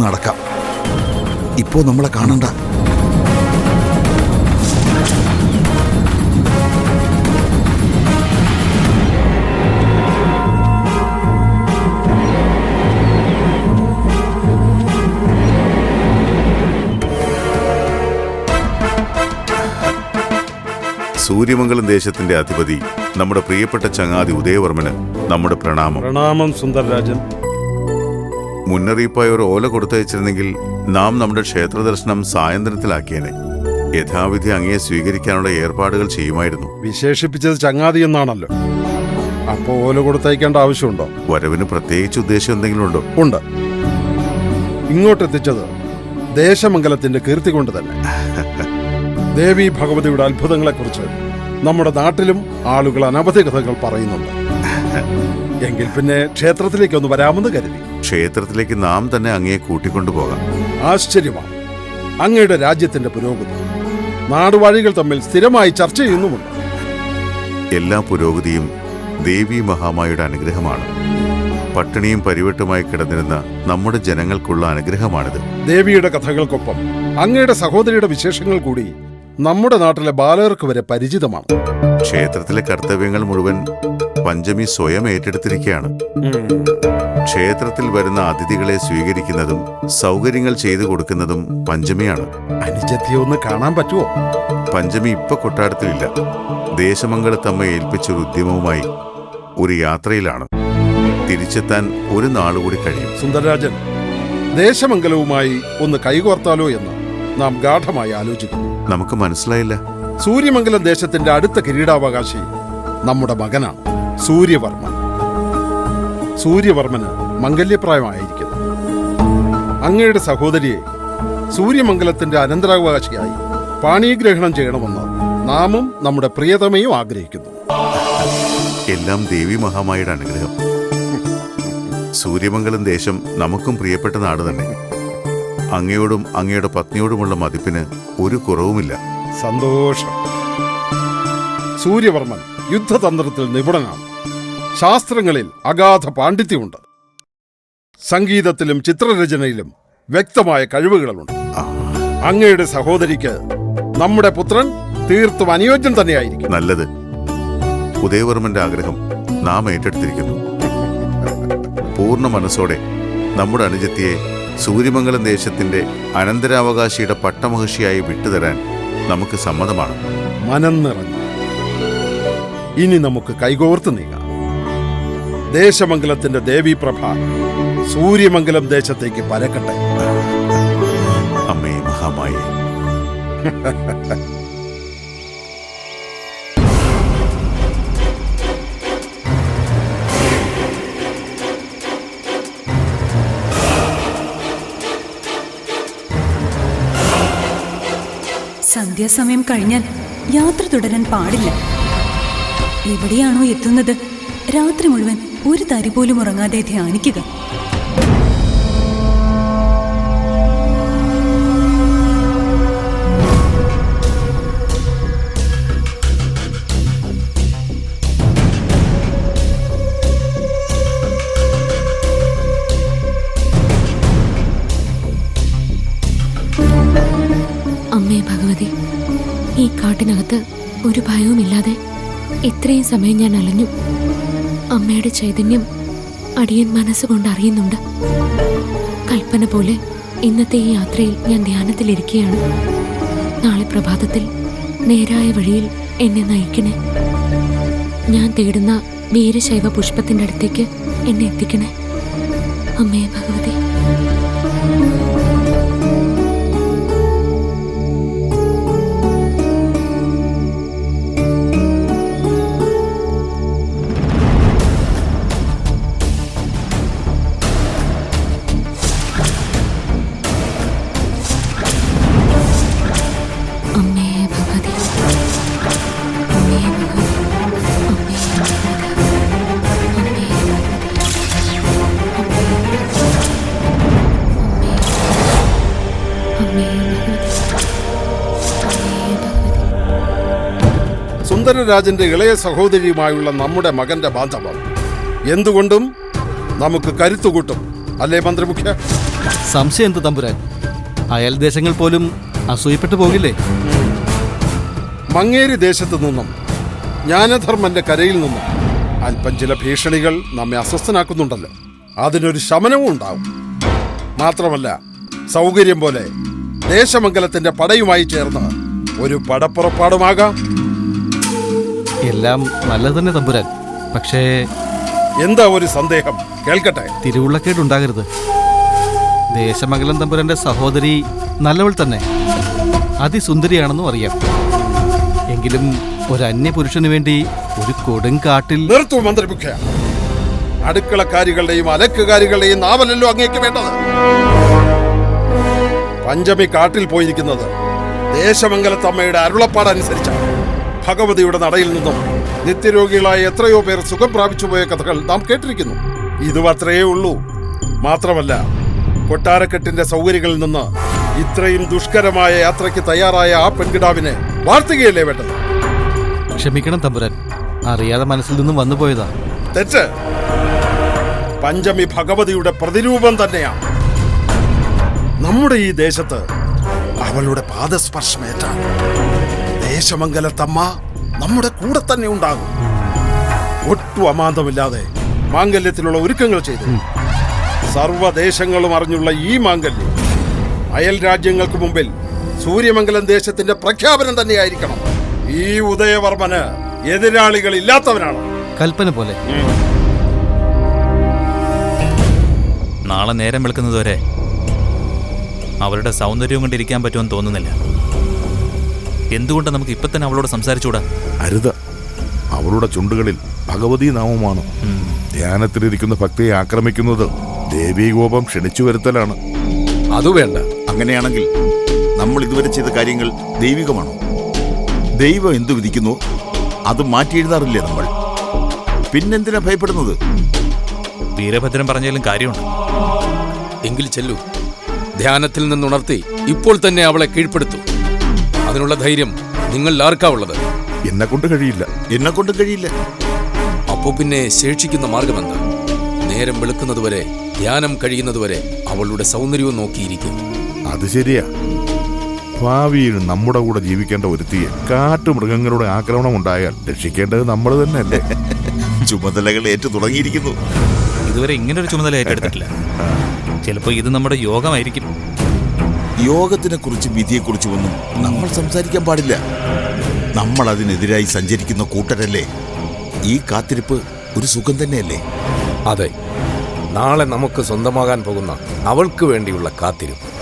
നടക്കാം. ഇപ്പോ നമ്മളെ കാണണ്ട. സൂര്യമംഗലം ദേശത്തിന്റെ അധിപതി നമ്മുടെ പ്രിയപ്പെട്ട ചങ്ങാതി ഉദയവർമ്മന് നമ്മുടെ പ്രണാമം. പ്രണാമം സുന്ദരരാജൻ മുന്നറിയിപ്പായി ഒരു ഓല കൊടുത്തയച്ചിരുന്നെങ്കിൽ നാം നമ്മുടെ ക്ഷേത്ര ദർശനം സായന്ത്രത്തിലാക്കിയേനെ യഥാവിധി അങ്ങയെ സ്വീകരിക്കാനുള്ള ഏർപ്പാടുകൾ ചെയ്യുമായിരുന്നു. വിശേഷിപ്പിച്ചത് ചങ്ങാതി എന്നാണല്ലോ. അപ്പോ ഓല കൊടുത്തയക്കേണ്ട ആവശ്യമുണ്ടോ? വരവിന് പ്രത്യേകിച്ച് ഉദ്ദേശം എന്തെങ്കിലും ഉണ്ടോ? ഉണ്ട്. ഇങ്ങോട്ടെത്തിച്ചത് ദേശമംഗലത്തിന്റെ കീർത്തി കൊണ്ട് തന്നെ. ദേവി ഭഗവതിയുടെ അത്ഭുതങ്ങളെക്കുറിച്ച് നമ്മുടെ നാട്ടിലും ആളുകൾ അനവധി കഥകൾ പറയുന്നുണ്ട്. എങ്കിൽ പിന്നെ ക്ഷേത്രത്തിലേക്ക് ഒന്ന് വരാമെന്ന് കരുതി. ക്ഷേത്രത്തിലേക്ക് നാം തന്നെ അങ്ങയെ കൂട്ടിക്കൊണ്ടുപോകാം ആശ്ചര്യമാണ്. അങ്ങയുടെ രാജ്യത്തിന്റെ പുരോഗതി. നാടുവാഴികൾ തമ്മിൽ സ്ഥിരമായി ചർച്ച ചെയ്യുന്നുമുണ്ട്. എല്ലാ പുരോഗതിയും ദേവി മഹാമായുടെ അനുഗ്രഹമാണ്. പട്ടിണിയും പരിവട്ടുമായി കിടന്നിരുന്ന നമ്മുടെ ജനങ്ങൾക്കുള്ള അനുഗ്രഹമാണിത്. ദേവിയുടെ കഥകൾക്കൊപ്പം അങ്ങയുടെ സഹോദരിയുടെ വിശേഷങ്ങൾ കൂടി നമ്മുടെ നാട്ടിലെ ബാലകർക്ക് വരെ പരിചിതമാണ്. ക്ഷേത്രത്തിലെ കർത്തവ്യങ്ങൾ മുഴുവൻ പഞ്ചമി സ്വയം ഏറ്റെടുത്തിരിക്കുകയാണ് ക്ഷേത്രത്തിൽ വരുന്ന അതിഥികളെ സ്വീകരിക്കുന്നതും സൗകര്യങ്ങൾ ചെയ്തു കൊടുക്കുന്നതും പഞ്ചമിയാണ്. അനുജത്തിയെ ഒന്ന് കാണാൻ പറ്റുമോ പഞ്ചമി ഇപ്പൊ കൊട്ടാരത്തിലില്ല. ദേശമംഗലത്തമ്മ ഏൽപ്പിച്ചൊരു ഉദ്യമവുമായി ഒരു യാത്രയിലാണ്. തിരിച്ചെത്താൻ ഒരു നാളുകൂടി കഴിയും. സുന്ദരരാജൻ ദേശമംഗലവുമായി ഒന്ന് കൈകോർത്താലോ എന്ന് നാം ഗാഠമായി ആലോചിക്കുന്നു. നമുക്ക് മനസ്സിലായില്ല. സൂര്യമംഗലം ദേശത്തിന്റെ അടുത്ത കിരീടാവകാശി നമ്മുടെ മകനാണ്. സൂര്യവർമ്മൻ. സൂര്യവർമ്മന് മംഗല്യപ്രായമായിരിക്കുന്നു. അങ്ങയുടെ സഹോദരിയെ സൂര്യമംഗലത്തിന്റെ അനന്തരാവകാശിയായി പാണീഗ്രഹണം ചെയ്യണമെന്ന് നാമും നമ്മുടെ പ്രിയതമയും ആഗ്രഹിക്കുന്നു. എല്ലാം ദേവി മഹാമായുടെ അനുഗ്രഹം. സൂര്യമംഗലം ദേശം നമുക്കും പ്രിയപ്പെട്ട നാട് തന്നെ. അങ്ങയോടും അങ്ങയുടെ പത്നിയോടുമുള്ള മതിപ്പിന് ഒരു കുറവുമില്ല. സന്തോഷം. സൂര്യവർമ്മൻ യുദ്ധതന്ത്രത്തിൽ നിപുണനാണ്. ശാസ്ത്രങ്ങളിൽ അഗാധ പാണ്ഡിത്യമുണ്ട്. സംഗീതത്തിലും ചിത്രരചനയിലും വ്യക്തമായ കഴിവുകളുണ്ട്. അങ്ങയുടെ സഹോദരിക്ക് നമ്മുടെ പുത്രൻ തീർത്തും അനുയോജ്യം തന്നെയായിരിക്കും. നല്ലത്. ഉദയവർമ്മന്റെ ആഗ്രഹം നാം ഏറ്റെടുത്തിരിക്കുന്നു. പൂർണ മനസ്സോടെ നമ്മുടെ അനുജത്തിയെ സൂര്യമംഗലം ദേശത്തിന്റെ അനന്തരാവകാശിയുടെ പട്ടമഹർഷിയായി വിട്ടുതരാൻ നമുക്ക് സമ്മതമാണ്. മനം നിറഞ്ഞു ഇനി നമുക്ക് കൈകോർത്ത് നീങ്ങാം. ദേശമംഗലത്തിന്റെ ദേവീപ്രഭ സൂര്യമംഗലം ദേശത്തേക്ക് പരക്കട്ടെ. അമ്മേ മഹാമായി. സന്ധ്യാസമയം കഴിഞ്ഞാൽ യാത്ര തുടരാൻ പാടില്ല. എവിടെയാണോ എത്തുന്നത്? രാത്രി മുഴുവൻ ഒരു തരി പോലും ഉറങ്ങാതെ ധ്യാനിക്കുക. അമ്മേ ഭഗവതി ഈ കാട്ടിനകത്ത് ഒരു ഭയവുമില്ലാതെ ഇത്രയും സമയം ഞാൻ അലഞ്ഞു. അമ്മയുടെ ചൈതന്യം അടിയൻ മനസ്സുകൊണ്ട് അറിയുന്നുണ്ട്. കൽപ്പന പോലെ ഇന്നത്തെ ഈ യാത്രയിൽ ഞാൻ ധ്യാനത്തിലിരിക്കുകയാണ്. നാളെ പ്രഭാതത്തിൽ നേരായ വഴിയിൽ എന്നെ നയിക്കണേ. ഞാൻ തേടുന്ന വീരശൈവ പുഷ്പത്തിന്റെ അടുത്തേക്ക് എന്നെ എത്തിക്കണേ. അമ്മേ ഭഗവതി. സുന്ദരരാജന്റെ ഇളയ സഹോദരിയുമായുള്ള നമ്മുടെ മകന്റെ ബാന്ധവം. എന്തുകൊണ്ടും നമുക്ക് കരുത്തുകൂട്ടും അല്ലേ മന്ത്രിമുഖ്യ? സംശയം എന്ത് തമ്പുരാൻ? അയൽ ദേശങ്ങൾ പോലും അസൂയപ്പെട്ടു പോകില്ലേ? മങ്ങേരി ദേശത്തു നിന്നും ജ്ഞാനധർമ്മന്റെ കരയിൽ നിന്നും അല്പം ചില ഭീഷണികൾ നമ്മെ അസ്വസ്ഥനാക്കുന്നുണ്ടല്ലോ. അതിനൊരു ശമനവും ഉണ്ടാവും. മാത്രമല്ല സൗകര്യം പോലെ ദേശമംഗലത്തിന്റെ പടയുമായി ചേർന്ന് ഒരു പടപ്പുറപ്പാടുമാകാം. എല്ലാം നല്ലത് തന്നെ തമ്പുരാൻ. പക്ഷേ എന്താ ഒരു സന്ദേഹം? കേൾക്കട്ടെ. തിരുവുള്ളക്കേടുണ്ടാകരുത് ദേശമംഗലം തമ്പുരന്റെ സഹോദരി നല്ലവൾ തന്നെ. അതിസുന്ദരിയാണെന്നും അറിയാം. എങ്കിലും ഒരു അന്യപുരുഷന് വേണ്ടി ഒരു കൊടുങ്കാട്ടിൽ നിർത്തു മന്ത്രിമുഖ്യ. അടുക്കളക്കാരികളുടെയും അലക്കുകാരികളുടെയും നാവലല്ലോ അങ്ങേക്ക് വേണ്ടത്. പഞ്ചമി കാട്ടിൽ പോയിരിക്കുന്നത് ദേശമംഗലത്തമ്മയുടെ അരുളപ്പാടനുസരിച്ചാണ്. ഭഗവതിയുടെ നടയിൽ നിന്നും നിത്യരോഗികളായ എത്രയോ പേർ സുഖം പ്രാപിച്ചു പോയ കഥകൾ നാം കേട്ടിരിക്കുന്നു. ഇതും അത്രയേ ഉള്ളൂ. മാത്രമല്ല കൊട്ടാരക്കെട്ടിന്റെ സൗകര്യങ്ങളിൽ നിന്ന് ഇത്രയും ദുഷ്കരമായ യാത്രയ്ക്ക് തയ്യാറായ ആ പെൺകിടാവിനെ വാർത്തകയല്ലേ വേണ്ടത്? ക്ഷമിക്കണം തമ്പുരാൻ. അറിയാതെ മനസ്സിൽ നിന്നും വന്നു പോയതാ. തെറ്റ്. പഞ്ചമി ഭഗവതിയുടെ പ്രതിരൂപം തന്നെയാണ് നമ്മുടെ ഈ ദേശത്ത് അവളുടെ പാദസ്പർശമേറ്റാൽ ദേശമംഗലത്തമ്മ നമ്മുടെ കൂടെ തന്നെ ഉണ്ടാകും. ഒട്ടും അമാന്തമില്ലാതെ മാംഗല്യത്തിലുള്ള ഒരുക്കങ്ങൾ ചെയ്തു. സർവദേശങ്ങളും അറിഞ്ഞുള്ള ഈ മാംഗല്യം അയൽ രാജ്യങ്ങൾക്ക് മുമ്പിൽ സൂര്യമംഗലം ദേശത്തിന്റെ പ്രഖ്യാപനം തന്നെയായിരിക്കണം. ഈ ഉദയവർമ്മന് എതിരാളികൾ ഇല്ലാത്തവനാണ് കൽപ്പന പോലെ. നാളെ നേരം വെളുക്കുന്നതുവരെ അവരുടെ സൗന്ദര്യവും കൊണ്ടിരിക്കാൻ പറ്റുമെന്ന് തോന്നുന്നില്ല. എന്തുകൊണ്ട് നമുക്ക് ഇപ്പൊ തന്നെ അവളോട് സംസാരിച്ചുകൂടാ? അരുത്. അവളുടെ ചുണ്ടുകളിൽ ഭഗവതി നാമമാണ്. ധ്യാനത്തിലിരിക്കുന്ന ഭക്തിയെ ആക്രമിക്കുന്നത് ദേവീകോപം ക്ഷണിച്ചു വരുത്തലാണ്. അതു വേണ്ട. അങ്ങനെയാണെങ്കിൽ നമ്മൾ ഇതുവരെ ചെയ്ത കാര്യങ്ങൾ ദൈവികമാണോ? ദൈവം എന്തു വിധിക്കുന്നു? അത് മാറ്റി എഴുതാറില്ലേ നമ്മൾ? പിന്നെന്തിനാ ഭയപ്പെടുന്നത്? വീരഭദ്രൻ പറഞ്ഞാലും കാര്യമുണ്ട്. എങ്കിൽ ചെല്ലു. ധ്യാനത്തിൽ നിന്നുണർത്തി ഇപ്പോൾ തന്നെ അവളെ കീഴ്പ്പെടുത്തു. അതിനുള്ള ധൈര്യം നിങ്ങൾ ആർക്കാ ഉള്ളത് എന്നെ കൊണ്ട് കഴിയില്ല. എന്നെ കൊണ്ട് കഴിയില്ല. അപ്പോ പിന്നെ ശേഷിക്കുന്ന മാർഗമെന്താ? നേരം വെളുക്കുന്നതുവരെ ധ്യാനം കഴിയുന്നതുവരെ അവളുടെ സൗന്ദര്യവും നോക്കിയിരിക്കും. അത് ശരിയാ. ഭാവിയിൽ നമ്മുടെ കൂടെ ജീവിക്കേണ്ട ഒരുത്തിയെ കാട്ടുമൃഗങ്ങളുടെ ആക്രമണം ഉണ്ടായാൽ രക്ഷിക്കേണ്ടത് നമ്മൾ തന്നെയല്ലേ? ചുമതലകൾ ഏറ്റു തുടങ്ങിയിരിക്കുന്നു. ഇതുവരെ ഇങ്ങനെ ഒരു ചുമതല ഏറ്റെടുത്തിട്ടില്ല. ചിലപ്പോൾ ഇത് നമ്മുടെ യോഗമായിരിക്കും. യോഗത്തിനെ കുറിച്ചും വിധിയെക്കുറിച്ചും ഒന്നും നമ്മൾ സംസാരിക്കാൻ പാടില്ല. നമ്മൾ അതിനെതിരായി സഞ്ചരിക്കുന്ന കൂട്ടരല്ലേ? ഈ കാത്തിരിപ്പ് ഒരു സുഖം തന്നെയല്ലേ? അതെ. നാളെ നമുക്ക് സ്വന്തമാകാൻ പോകുന്ന അവൾക്ക് വേണ്ടിയുള്ള കാത്തിരിപ്പ്.